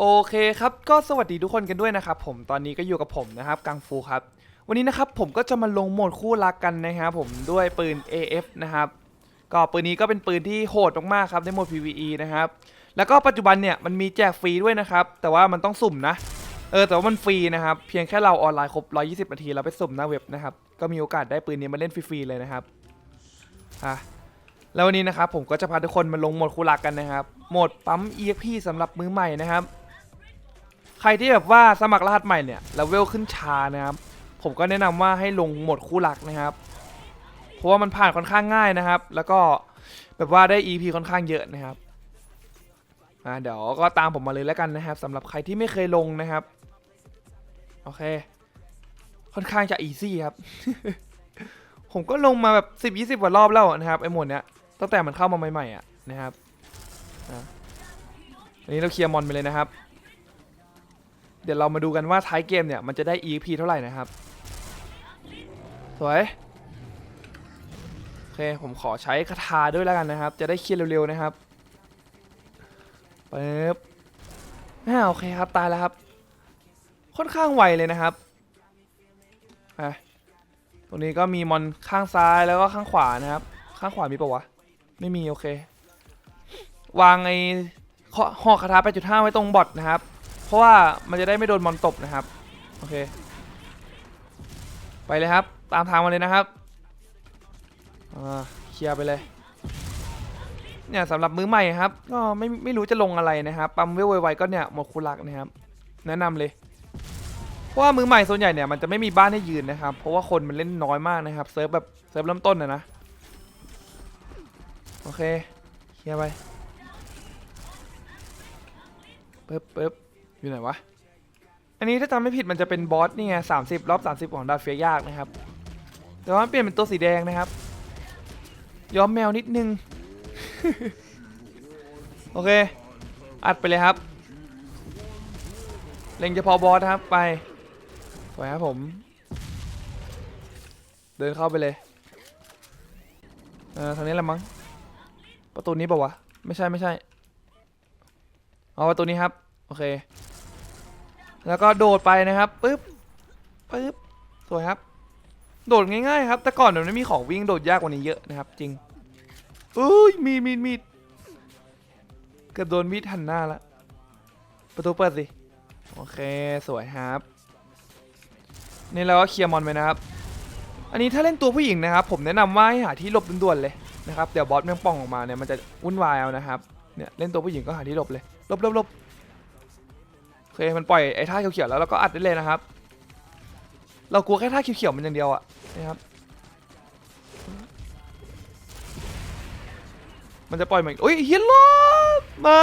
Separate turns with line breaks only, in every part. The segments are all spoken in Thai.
โอเคครับ ก็สวัสดีทุกคนกันด้วยนะครับผมตอนนี้ก็อยู่กับผมนะครับกังฟูครับ วันนี้นะครับผมก็จะมาลงโหมดคู่รักกันนะครับผมด้วยปืน AF นะครับ ก็ปืนนี้ก็เป็นปืนที่โหดมากๆครับในโหมด PVE นะครับ แล้วก็ปัจจุบันเนี่ยมันมีแจกฟรีด้วยนะครับ แต่ว่ามันต้องสุ่มนะ เออแต่ว่ามันฟรีนะครับ เพียงแค่เราออนไลน์ครบ 120 นาทีเราไปสุ่มหน้าเว็บนะครับ ก็มีโอกาสได้ปืนนี้มาเล่นฟรีๆเลยนะครับ อะแล้ววันนี้นะครับผมก็จะพาทุกคนมาลงโหมดคู่รักกันนะครับ โหมดปั๊ม EXP สำหรับมือใหม่นะครับ ใครที่แบบว่าสมัครรหัสใหม่เนี่ยแล้วเวลขึ้นช้านะครับ ผมก็แนะนำว่าให้ลงหมดคู่รักนะครับ เพราะว่ามันผ่านค่อนข้างง่ายนะครับ แล้วก็แบบว่าได้ EP ค่อนข้างเยอะนะครับอ่าเดี๋ยวก็ตามผมมาเลยแล้วกันนะครับสำหรับใครที่ไม่เคยลงนะครับ โอเค ค่อนข้างจะอีซี่ครับ ผมก็ลงมาแบบ10 20กว่ารอบแล้วนะครับไอ้หมดเนี้ยตั้งแต่มันเข้ามาใหม่ๆอะนะครับอันนี้เราเคลียร์มอนไปเลยนะครับ เดี๋ยวเรามาดูกันว่าท้ายเกมเนี่ยมันจะได้ EP เท่าไหร่นะครับ สวย โอเค ผมขอใช้คาถาด้วยแล้วกันนะครับ จะได้เคลียร์เร็วๆนะครับปึ๊บอ่าโอเคครับตายแล้วครับ ค่อนข้างไวเลยนะครับอะตรงนี้ก็มีมอนข้างซ้ายแล้วก็ข้างขวานะครับ ข้างขวามีปะวะ ไม่มีโอเค วางไอ้ข้อคาถา8.5 ไว้ตรงบอทนะครับ เพราะว่ามันจะได้ไม่โดนมอนตบนะครับ โอเค ไปเลยครับ ตามทางมาเลยนะครับเคลียร์ไปเลยเนี่ยสำหรับมือใหม่ครับ ก็ไม่ไม่รู้จะลงอะไรนะครับปั๊มเวลไวๆก็เนี่ยหมดคูลักนะครับ แนะนำเลย เพราะว่ามือใหม่ส่วนใหญ่เนี่ยมันจะไม่มีบ้านให้ยืนนะครับ เพราะว่าคนมันเล่นน้อยมากนะครับเซิร์ฟแบบเซิร์ฟเริ่มต้นนะนะโอเคเคลียร์ไปปึ๊บปึ๊บ อยู่ไหนวะ อันนี้ถ้าจำไม่ผิดมันจะเป็นบอสนี่ไงสามสิบรอบสามสิบของดาเฟียยากนะครับ แต่ว่าเปลี่ยนเป็นตัวสีแดงนะครับ ย้อมแมวนิดนึง โอเค อัดไปเลยครับ เล็งเฉพาะบอสครับไปไปครับผม เดินเข้าไปเลยเออทางนี้แหละมั้ง ประตูนี้เปล่าวะ ไม่ใช่ไม่ใช่ เอาประตูนี้ครับ โอเค แล้วก็โดดไปนะครับปึ๊บปึ๊บสวยครับ โดดง่ายๆครับแต่ก่อนมันไม่มีของวิ่งโดดยากกว่านี้เยอะนะครับ จริงอุ้ยมีดมีดมีดเกือบโดนมีดหันหน้าละประตูเปิดสิโอเคสวยครับ นี่เราก็เคลียร์มอนไปนะครับ อันนี้ถ้าเล่นตัวผู้หญิงนะครับ ผมแนะนำว่าให้หาที่หลบด่วนๆเลยนะครับเดี๋ยวบอสแม่งป่องออกมาเนี่ยมันจะวุ่นวายเอานะครับเนี่ยเล่นตัวผู้หญิงก็หาที่หลบเลยหลบหลบหลบ เคมันปล่อยไอ้ท่าเขียวๆแล้วเราก็อัดได้เลยนะครับ เรากลัวแค่ท่าเขียวๆมันอย่างเดียวอะนะครับมันจะปล่อยมาอุ้ยเฮียลบม่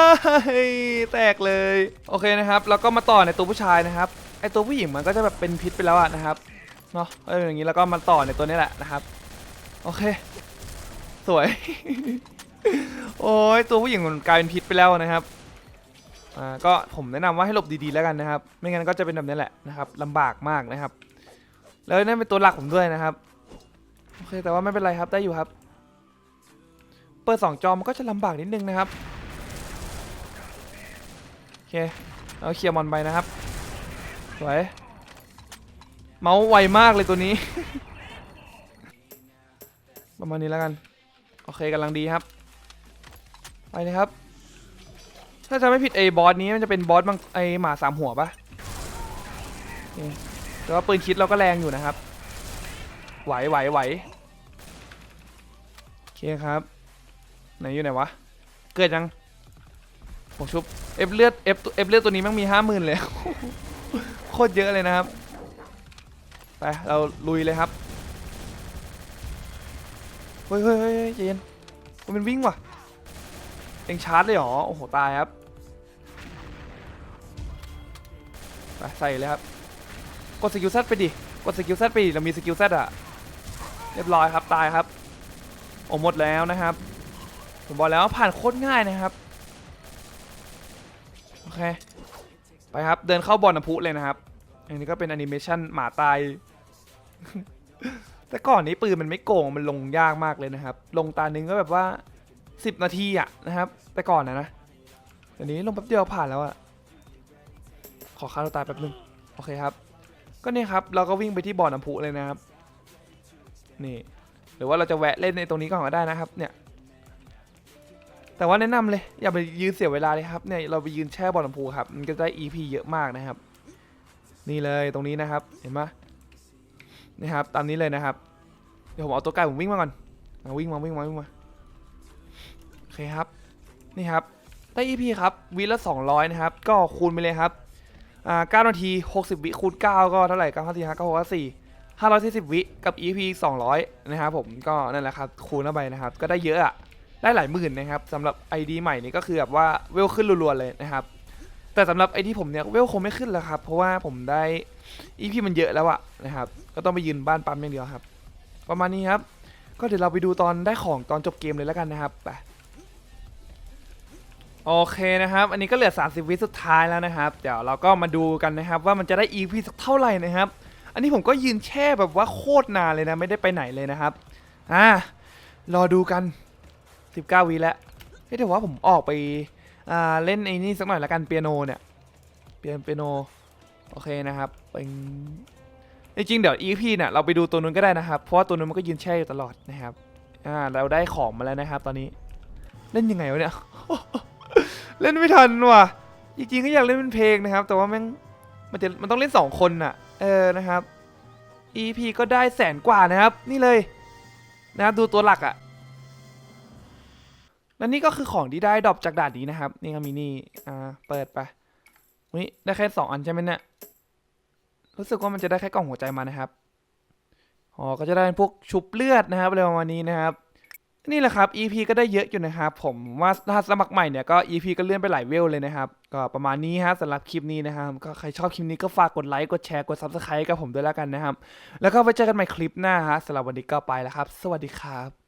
แตกเลย โอเคนะครับ แล้วก็มาต่อในตัวผู้ชายนะครับ ไอตัวผู้หญิงมันก็จะแบบเป็นพิษไปแล้วอะนะครับ เนาะเอออย่างนี้แล้วก็มาต่อในตัวนี้แหละนะครับ โอเค สวย โอ้ยตัวผู้หญิงมันกลายเป็นพิษไปแล้วนะครับ อ่าก็ผมแนะนำว่าให้หลบดีๆแล้วกันนะครับ ไม่งั้นก็จะเป็นแบบนี้แหละนะครับลำบากมากนะครับ แล้วนั่นเป็นตัวหลักผมด้วยนะครับโอเคแต่ว่าไม่เป็นไรครับได้อยู่ครับ เปิดสองจอมันก็จะลำบากนิดนึงนะครับโอเคเอาเคลียร์มอนไปนะครับสวยเมาส์ไวมากเลยตัวนี้ ประมาณนี้แล้วกัน โอเคกำลังดีครับ ไปเลยครับ ถ้าจะไม่ผิดไอ้บอสนี้มันจะเป็นบอสมังไอ้หมาสามหัวปะแต่ว่าปืนคิดเราก็แรงอยู่นะครับ ไหวไหวไหวโอเคครับ ไหนอยู่ไหนวะ เกิดยัง ผมชุบ เอฟเลือด เอฟเอฟเลือดตัวนี้มันมีห้าหมื่นเลย โคตรเยอะเลยนะครับ ไป เราลุยเลยครับ เฮ้ยเฮ้ยเฮ้ยเฮ้ยใจเย็นมันวิ่งว่ะ เองชาร์จเลยเหรอ โอ้โห ตายครับไปใส่เลยครับ กดสกิลเซตไปดิ กดสกิลเซตไปดิเรามีสกิลเซตอะเรียบร้อยครับ ตายครับ โอ้หมดแล้วนะครับ ผมบอกแล้วว่าผ่านโคตรง่ายนะครับ โอเค ไปครับ เดินเข้าบอลน้ำพุเลยนะครับ อันนี้ก็เป็นแอนิเมชันหมาตาย แต่ก่อนนี้ปืนมันไม่โกง มันลงยากมากเลยนะครับ ลงตานึงก็แบบว่า 10 นาทีอะนะครับ แต่ก่อนนะนะเดี๋ยวนี้ลงแป๊บเดียวผ่านแล้วอะขอฆ่าตัวตายแป๊บนึงโอเคครับ ก็เนี่ยครับเราก็วิ่งไปที่บ่อน้ำพุเลยนะครับ นี่หรือว่าเราจะแวะเล่นในตรงนี้ก่อนก็ได้นะครับ เนี่ย แต่ว่าแนะนำเลย อย่าไปยืนเสียเวลาเลยครับเนี่ยเราไปยืนแช่บ่อน้ำพุครับมันก็จะได้ EP เยอะมากนะครับ นี่เลยตรงนี้นะครับเห็นไหมนี่ครับ ตามนี้เลยนะครับเดี๋ยวผมเอาตัวไก่ผมวิ่งมาก่อนวิ่งมาวิ่งมาวิ่งมา เคครับนี่ครับได้ EP ครับวิละ 200 นะครับ ก็คูณไปเลยครับอ่า9นาที 60 วิคูณ 9 ก็เท่าไหร่9 5 4 5 9 6 4 540 วิกับ EP 200 นะครับผมก็นั่นแหละครับคูณเข้าไปนะครับ ก็ได้เยอะอะได้หลายหมื่นนะครับสำหรับ ID ใหม่นี่ก็คือแบบว่าเวลขึ้นรัวๆเลยนะครับ แต่สำหรับไอที่ผมเนี่ยเวลคงไม่ขึ้นแล้วครับ เพราะว่าผมได้ EP มันเยอะแล้วอะนะครับ ก็ต้องไปยืนบ้านปั๊มอย่างเดียวครับ ประมาณนี้ครับ ก็เดี๋ยวเราไปดูตอนได้ของตอนจบเกมเลยแล้วกันนะครับไป โอเคนะครับ อันนี้ก็เหลือ 30 วิสุดท้ายแล้วนะครับ เดี๋ยวเราก็มาดูกันนะครับ ว่ามันจะได้ EP สักเท่าไหร่นะครับ อันนี้ผมก็ยืนแช่แบบว่าโคตรนานเลยนะ ไม่ได้ไปไหนเลยนะครับ อ่า รอดูกัน 19 วิแล้วเฮ้ยแต่ว่าผมออกไป อ่า เล่นไอ้นี่สักหน่อยละกันเปียโนเนี่ย เปียเปียโน โอเคนะครับเป็นจริงๆเดี๋ยว EP เนี่ยเราไปดูตัวนู้นก็ได้นะครับ เพราะว่าตัวนู้นมันก็ยืนแช่อยู่ตลอดนะครับ อ่า เราได้ของมาแล้วนะครับ ตอนนี้ เล่นยังไงวะเนี่ย เล่นไม่ทันว่ะ จริงๆก็อยากเล่นเป็นเพลงนะครับ แต่ว่าแม่งมันจะมันต้องเล่นสองคนน่ะ เออนะครับ EP ก็ได้แสนกว่านะครับ นี่เลยนะครับดูตัวหลักอะ่ะและนี่ก็คือของที่ได้ดรอปจากด่านนี้นะครับ นี่ก็มีนี่อ่าเปิดไปนี่ได้แค่สองอันใช่ไหมเนี่ยรู้สึกว่ามันจะได้แค่กล่องหัวใจมานะครับอ๋อก็จะได้พวกชุบเลือดนะครับอะไรประมาณนี้นะครับ นี่แหละครับ EP ก็ได้เยอะอยู่นะครับ ผมว่าถ้าสมัครใหม่เนี่ยก็ EP ก็เลื่อนไปหลายเวลเลยนะครับ ก็ประมาณนี้ฮะสำหรับคลิปนี้นะครับ ก็ใครชอบคลิปนี้ก็ฝากกดไลค์ กดแชร์ กด Subscribe กับผมด้วยแล้วกันนะครับ แล้วก็ไว้เจอกันใหม่คลิปหน้าฮะสำหรับวันนี้ก็ไปแล้วครับ สวัสดีครับ